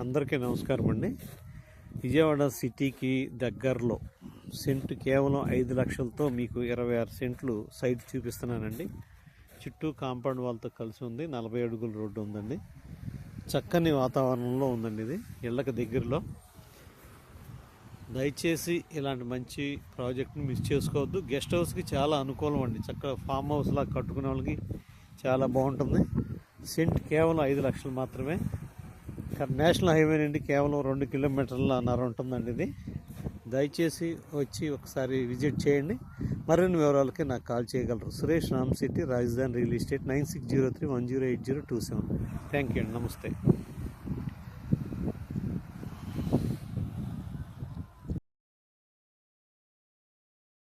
అందరికీ నమస్కారం అండి. విజయవాడ సిటీకి దగ్గరలో సెంటు కేవలం ఐదు లక్షలతో మీకు ఇరవై ఆరు సెంట్లు సైట్ చూపిస్తున్నానండి. చుట్టూ కాంపౌండ్ వాళ్ళతో కలిసి ఉంది నలభై అడుగుల రోడ్డు ఉందండి. చక్కని వాతావరణంలో ఉందండి ఇది ఇళ్ళకి దగ్గరలో. దయచేసి ఇలాంటి మంచి ప్రాజెక్ట్ని మిస్ చేసుకోవద్దు. గెస్ట్ హౌస్కి చాలా అనుకూలం అండి. చక్కగా ఫామ్ హౌస్ లాగా కట్టుకునే వాళ్ళకి చాలా బాగుంటుంది. సెంట్ కేవలం ఐదు లక్షలు మాత్రమే. నేషనల్ హైవే నుండి కేవలం రెండు కిలోమీటర్ల నర ఉంటుందండి ఇది. దయచేసి వచ్చి ఒకసారి విజిట్ చేయండి. మరిన్ని వివరాలకి నాకు కాల్ చేయగలరు. Suresh Ram city Rajdhani real estate nine six zero three one zero eight zero two seven. Thank you అండి. నమస్తే.